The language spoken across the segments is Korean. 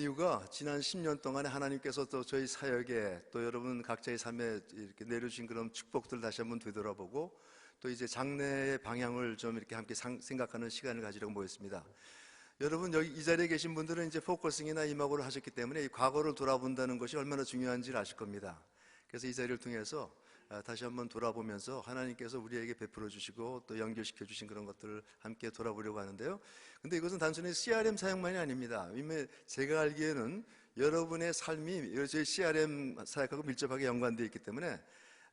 이유가 지난 10년 동안에 하나님께서 또 저희 사역에 또 여러분 각자의 삶에 이렇게 내려주신 그런 축복들 다시 한번 되돌아보고 또 이제 장래의 방향을 좀 이렇게 함께 상- 생각하는 시간을 가지려고 모였습니다. 여러분 여기 이 자리에 계신 분들은 이제 포커싱이나 이막으로 하셨기 때문에 이 과거를 돌아본다는 것이 얼마나 중요한지를 아실 겁니다. 그래서 이 자리를 통해서 아, 다시 한번 돌아보면서 하나님께서 우리에게 베풀어 주시고 또 연결시켜 주신 그런 것들을 함께 돌아보려고 하는데요. 근데 이것은 단순히 CRM 사역만이 아닙니다. 제가 알기에는 여러분의 삶이 저희 CRM 사역하고 밀접하게 연관되어 있기 때문에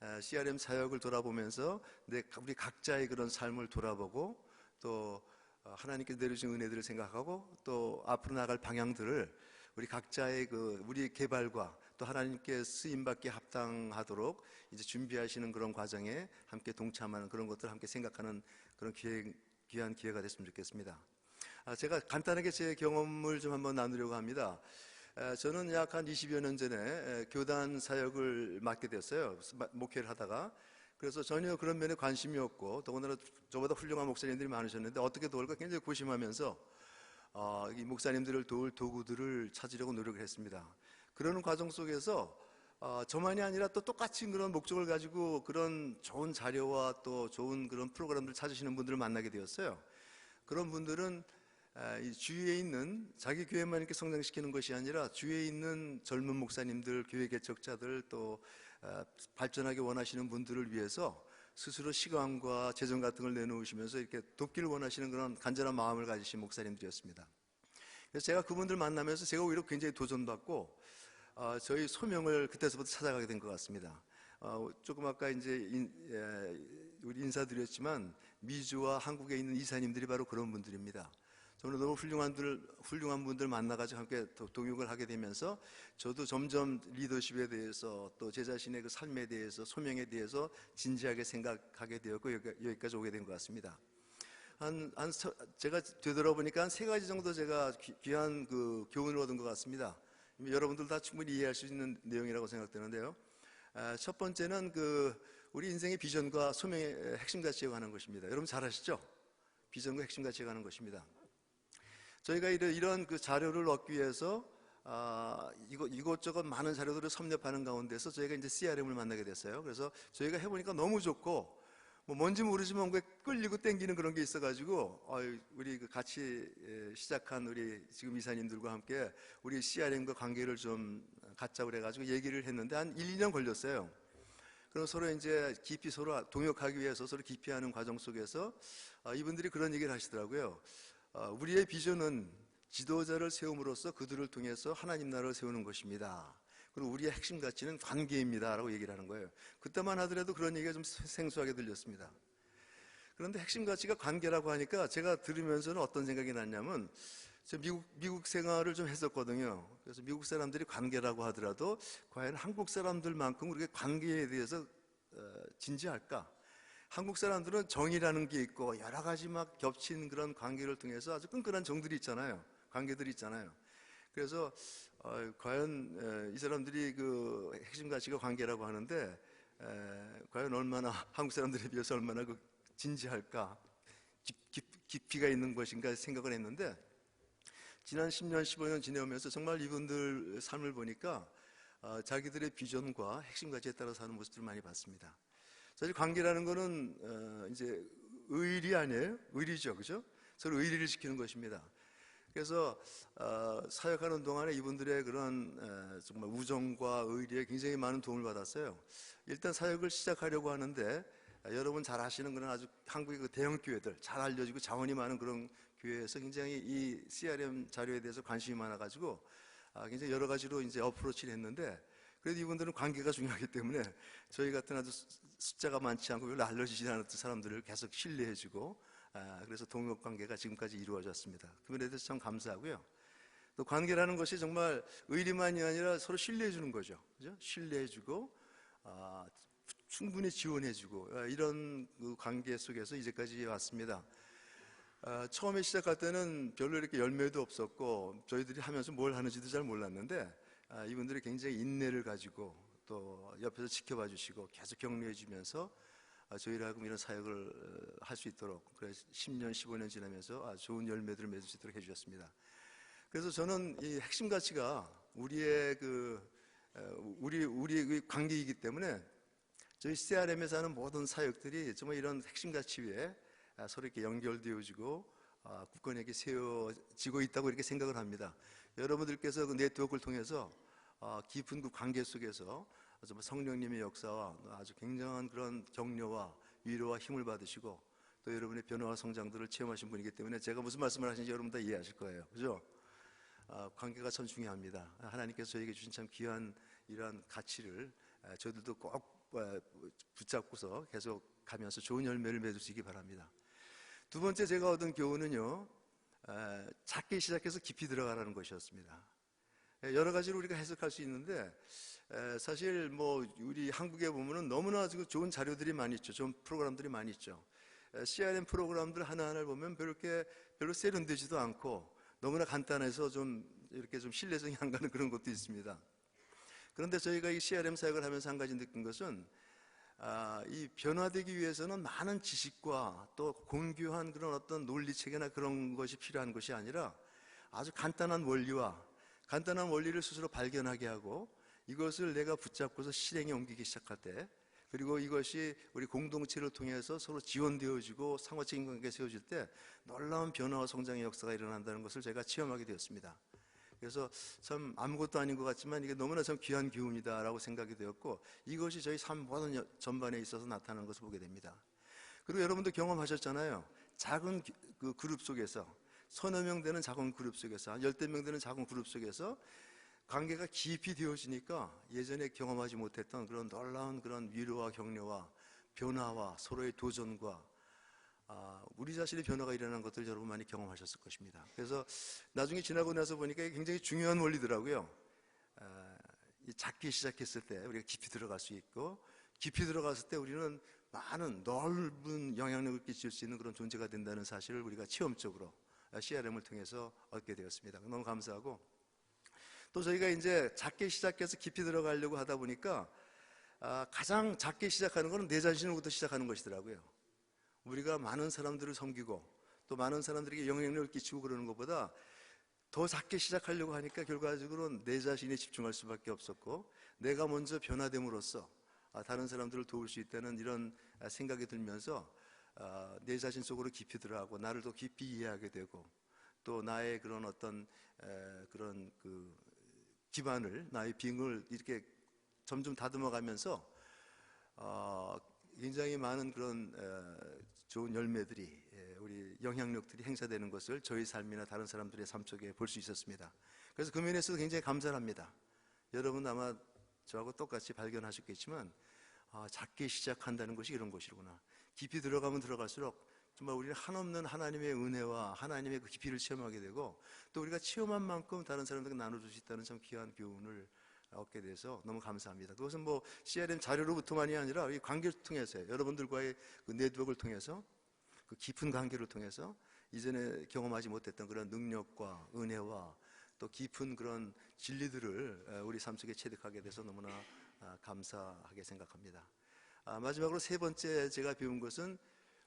아, CRM 사역을 돌아보면서 내- 우리 각자의 그런 삶을 돌아보고 또 어, 하나님께서 내려주신 은혜들을 생각하고 또 앞으로 나갈 방향들을 우리 각자의 그 우리 개발과 또 하나님께 쓰임 받기 합당하도록 이제 준비하시는 그런 과정에 함께 동참하는 그런 것들을 함께 생각하는 그런 기회, 귀한 기회가 됐으면 좋겠습니다. 아, 제가 간단하게 제 경험을 좀 한번 나누려고 합니다. 에, 저는 약 한 20여 년 전에 에, 교단 사역을 맡게 됐어요. 마- 목회를 하다가. 그래서 전혀 그런 면에 관심이 없고 더군다나 저보다 훌륭한 목사님들이 많으셨는데 어떻게 도울까 굉장히 고심하면서 어, 이 목사님들을 도울 도구들을 찾으려고 노력을 했습니다. 그러는 과정 속에서 어, 저만이 아니라 또 똑같이 그런 목적을 가지고 그런 좋은 자료와 또 좋은 그런 프로그램들 찾으시는 분들을 만나게 되었어요. 그런 분들은 아, 이 주위에 있는 자기 교회만 이렇게 성장시키는 것이 아니라 주위에 있는 젊은 목사님들, 교회 개척자들 또 아, 발전하기 원하시는 분들을 위해서 스스로 시간과 재정 같은 걸 내놓으시면서 이렇게 돕기를 원하시는 그런 간절한 마음을 가지신 목사님들이었습니다. 그래서 제가 그분들 만나면서 제가 오히려 굉장히 도전받고 어, 저희 소명을 그때서부터 찾아가게 된 것 같습니다. 어, 조금 아까 이제 인, 예, 우리 인사드렸지만 미주와 한국에 있는 이사님들이 바로 그런 분들입니다. 저는 너무 훌륭한 분들, 훌륭한 분들 만나가지고 함께 도- 동역을 하게 되면서 저도 점점 리더십에 대해서 또 제 자신의 그 삶에 대해서 소명에 대해서 진지하게 생각하게 되었고 여기, 여기까지 오게 된 것 같습니다. 한, 한, 서- 제가 되돌아보니까 한 세 가지 정도 제가 귀, 귀한 그 교훈을 얻은 것 같습니다. 여러분들 다 충분히 이해할 수 있는 내용이라고 생각되는데요. 아, 첫 번째는 그 우리 인생의 비전과 소명의 핵심 가치에 관한 것입니다. 여러분 잘 아시죠? 비전과 핵심 가치에 관한 것입니다. 저희가 이런, 그 자료를 얻기 위해서 아, 이것, 이것저것 많은 자료들을 섭렵하는 가운데서 저희가 이제 CRM을 만나게 됐어요. 그래서 저희가 해보니까 너무 좋고 뭐 뭔지 모르지만 끌리고 땡기는 그런 게 있어가지고 우리 그 같이 예, 시작한 우리 지금 이사님들과 함께 우리 CRM과 관계를 좀 갖자고 그래가지고 얘기를 했는데 한 1, 2년 걸렸어요. 그럼 서로 이제 깊이 서로 동역하기 위해서 서로 깊이 하는 과정 속에서 아, 이분들이 그런 얘기를 하시더라고요. 아, 우리의 비전은 지도자를 세움으로써 그들을 통해서 하나님 나라를 세우는 것입니다. 그리고 우리의 핵심 가치는 관계입니다라고 얘기를 하는 거예요. 그때만 하더라도 그런 얘기가 좀 생소하게 들렸습니다. 그런데 핵심 가치가 관계라고 하니까 제가 들으면서는 어떤 생각이 났냐면 저 미국 미국 생활을 좀 했었거든요. 그래서 미국 사람들이 관계라고 하더라도 과연 한국 사람들만큼 우리가 관계에 대해서 어, 진지할까? 한국 사람들은 정이라는 게 있고 여러 가지 막 겹친 그런 관계를 통해서 아주 끈끈한 정들이 있잖아요. 관계들이 있잖아요. 그래서 어, 과연 에, 이 사람들이 그 핵심 가치가 관계라고 하는데 에, 과연 얼마나 한국 사람들에 비해서 얼마나 그 진지할까 깊, 깊, 깊이 가 있는 것인가 생각을 했는데 지난 10년, 15년 지내오면서 정말 이분들 삶을 보니까 어, 자기들의 비전과 핵심 가치에 따라 사는 모습들을 많이 봤습니다. 사실 관계라는 거는 어, 이제 의리 아니에요? 의리죠, 그죠? 서로 의리를 지키는 것입니다. 그래서 어, 사역하는 동안에 이분들의 그런 에, 정말 우정과 의리에 굉장히 많은 도움을 받았어요. 일단 사역을 시작하려고 하는데 아, 여러분 잘 아시는 그런 아주 한국의 그 대형 교회들 잘 알려지고 자원이 많은 그런 교회에서 굉장히 이 CRM 자료에 대해서 관심이 많아가지고 아, 굉장히 여러 가지로 이제 어프로치를 했는데 그래도 이분들은 관계가 중요하기 때문에 저희 같은 아주 수- 숫자가 많지 않고 별로 알려지지 않았던 사람들을 계속 신뢰해주고 아, 그래서 동역 관계가 지금까지 이루어졌습니다. 그 면에 대해서 참 감사하고요. 또 관계라는 것이 정말 의리만이 아니라 서로 신뢰해 주는 거죠. 그죠? 신뢰해 주고 아, 충분히 지원해 주고 아, 이런 그 관계 속에서 이제까지 왔습니다. 아, 처음에 시작할 때는 별로 이렇게 열매도 없었고 저희들이 하면서 뭘 하는지도 잘 몰랐는데 아, 이분들이 굉장히 인내를 가지고 또 옆에서 지켜봐 주시고 계속 격려해 주면서 아, 저희를 하고 이런 사역을 할 수 있도록 그래서 10년, 15년 지나면서 아, 좋은 열매들을 맺을 수 있도록 해주셨습니다. 그래서 저는 이 핵심 가치가 우리의 그 어, 우리 우리의 관계이기 때문에 저희 CRM에서 하는 모든 사역들이 정말 이런 핵심 가치 위에 아, 서로 이렇게 연결되어지고 아, 굳건하게 세워지고 있다고 이렇게 생각을 합니다. 여러분들께서 그 네트워크를 통해서 아, 깊은 그 관계 속에서 정말 성령님의 역사와 아주 굉장한 그런 격려와 위로와 힘을 받으시고 또 여러분의 변화와 성장들을 체험하신 분이기 때문에 제가 무슨 말씀을 하시는지 여러분 다 이해하실 거예요. 그죠? 아, 관계가 참 중요합니다. 하나님께서 저에게 주신 참 귀한 이러한 가치를 아, 저희들도 꼭 아, 붙잡고서 계속 가면서 좋은 열매를 있기 바랍니다. 두 번째 제가 얻은 교훈은요, 아, 작게 시작해서 깊이 들어가라는 것이었습니다. 예, 여러 가지로 우리가 해석할 수 있는데 에, 사실 뭐 우리 한국에 보면은 너무나 그 좋은 자료들이 많이 있죠. 좋은 프로그램들이 많이 있죠. 에, CRM 프로그램들 하나하나를 보면 별렇게 별로 세련되지도 않고 너무나 간단해서 좀 이렇게 좀 신뢰성이 안 가는 그런 것도 있습니다. 그런데 저희가 이 CRM 사역을 하면서 한 가지 느낀 것은 아, 이 변화되기 위해서는 많은 지식과 또 공교한 그런 어떤 논리 체계나 그런 것이 필요한 것이 아니라 아주 간단한 원리와 간단한 원리를 스스로 발견하게 하고 이것을 내가 붙잡고서 실행에 옮기기 시작할 때 그리고 이것이 우리 공동체를 통해서 서로 지원되어지고 상호적인 관계가 세워질 때 놀라운 변화와 성장의 역사가 일어난다는 것을 제가 체험하게 되었습니다. 그래서 참 아무것도 아닌 것 같지만 이게 너무나 참 귀한 기운이다라고 생각이 되었고 이것이 저희 삶 모든 전반에 있어서 나타나는 것을 보게 됩니다. 그리고 여러분도 경험하셨잖아요. 작은 그 그룹 속에서 서너 명 되는 작은 그룹 속에서 한 열댓 명 되는 작은 그룹 속에서 관계가 깊이 되어지니까 예전에 경험하지 못했던 그런 놀라운 그런 위로와 격려와 변화와 서로의 도전과 아, 우리 자신의 변화가 일어난 것들 여러분 많이 경험하셨을 것입니다. 그래서 나중에 지나고 나서 보니까 굉장히 중요한 원리더라고요. 아, 작게 시작했을 때 우리가 깊이 들어갈 수 있고 깊이 들어갔을 때 우리는 많은 넓은 영향력을 끼칠 수 있는 그런 존재가 된다는 사실을 우리가 체험적으로 CRM을 통해서 얻게 되었습니다. 너무 감사하고 또 저희가 이제 작게 시작해서 깊이 들어가려고 하다 보니까 아, 가장 작게 시작하는 것은 내 자신으로부터 시작하는 것이더라고요. 우리가 많은 사람들을 섬기고 또 많은 사람들에게 영향력을 끼치고 그러는 것보다 더 작게 시작하려고 하니까 결과적으로는 내 자신에 집중할 수밖에 없었고 내가 먼저 변화됨으로써 아, 다른 사람들을 도울 수 있다는 이런 생각이 들면서 아, 내 자신 속으로 깊이 들어가고 나를 더 깊이 이해하게 되고 또 나의 그런 어떤 그런 그 기반을 나의 빙을 이렇게 점점 다듬어가면서 어, 굉장히 많은 그런 좋은 열매들이 우리 영향력들이 행사되는 것을 저희 삶이나 다른 사람들의 삶 속에 볼 수 있었습니다. 그래서 그 면에서도 굉장히 감사합니다. 여러분 아마 저하고 똑같이 발견하셨겠지만 아, 작게 시작한다는 것이 이런 것이구나. 깊이 들어가면 들어갈수록 정말 우리는 한없는 하나님의 은혜와 하나님의 그 깊이를 체험하게 되고 또 우리가 체험한 만큼 다른 사람들과 나눠줄 수 있다는 참 귀한 교훈을 얻게 돼서 너무 감사합니다. 그것은 뭐 CRM 자료로부터만이 아니라 이 관계를 통해서 여러분들과의 그 네트워크를 통해서 그 깊은 관계를 통해서 이전에 경험하지 못했던 그런 능력과 은혜와 또 깊은 그런 진리들을 우리 삶 속에 체득하게 돼서 너무나 아, 감사하게 생각합니다. 아, 마지막으로 세 번째 제가 배운 것은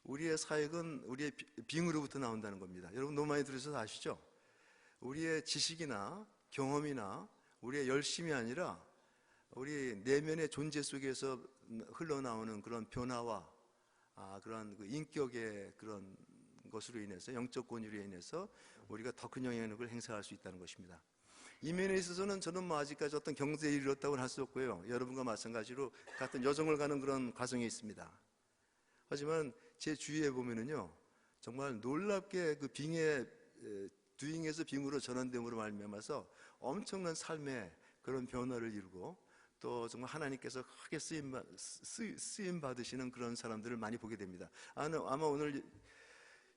우리의 사역은 우리의 빙으로부터 나온다는 겁니다. 여러분 너무 많이 들으셔서 아시죠? 우리의 지식이나 경험이나 우리의 열심이 아니라 우리 내면의 존재 속에서 흘러나오는 그런 변화와 아, 그런 그 인격의 그런 것으로 인해서 영적 권위로 인해서 우리가 더 큰 영향력을 행사할 수 있다는 것입니다. 이 면에 있어서는 저는 뭐 아직까지 어떤 경제에 이르렀다고는 할수 없고요. 여러분과 마찬가지로 같은 여정을 가는 그런 과정에 있습니다. 하지만 제 주위에 보면은요, 정말 놀랍게 그 빙의 두잉에서 빙으로 전환됨으로 말미암아서 엄청난 삶의 그런 변화를 이루고 또 정말 하나님께서 크게 쓰임, 쓰임 받으시는 그런 사람들을 많이 보게 됩니다. 아마 오늘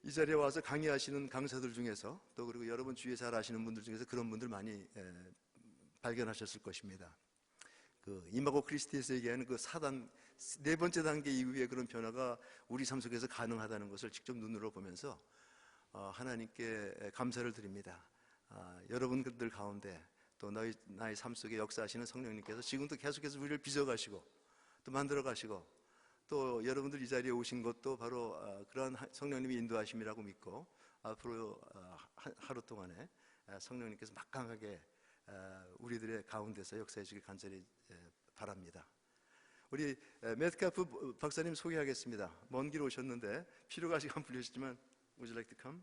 이 자리에 와서 강의하시는 강사들 중에서 또 그리고 여러분 주위에 잘 아시는 분들 중에서 그런 분들 많이 발견하셨을 것입니다. 그 이마고 크리스티에서 얘기하는 그 사단 네 번째 단계 이후에 그런 변화가 우리 삶 속에서 가능하다는 것을 직접 눈으로 보면서 어, 하나님께 감사를 드립니다. 아, 여러분들 가운데 또 너희 나의 삶 속에 역사하시는 성령님께서 지금도 계속해서 우리를 빚어가시고 또 만들어가시고 또 여러분들 이 자리에 오신 것도 바로 아, 그러한 성령님이 인도하심이라고 믿고 앞으로 아, 하루 동안에 아, 성령님께서 막강하게 아, 우리들의 가운데서 역사해 주길 간절히 에, 바랍니다. 우리 에, 메트카프 박사님 소개하겠습니다. 먼 길 오셨는데 피로가 아직 안 풀리시지만 would you like to come?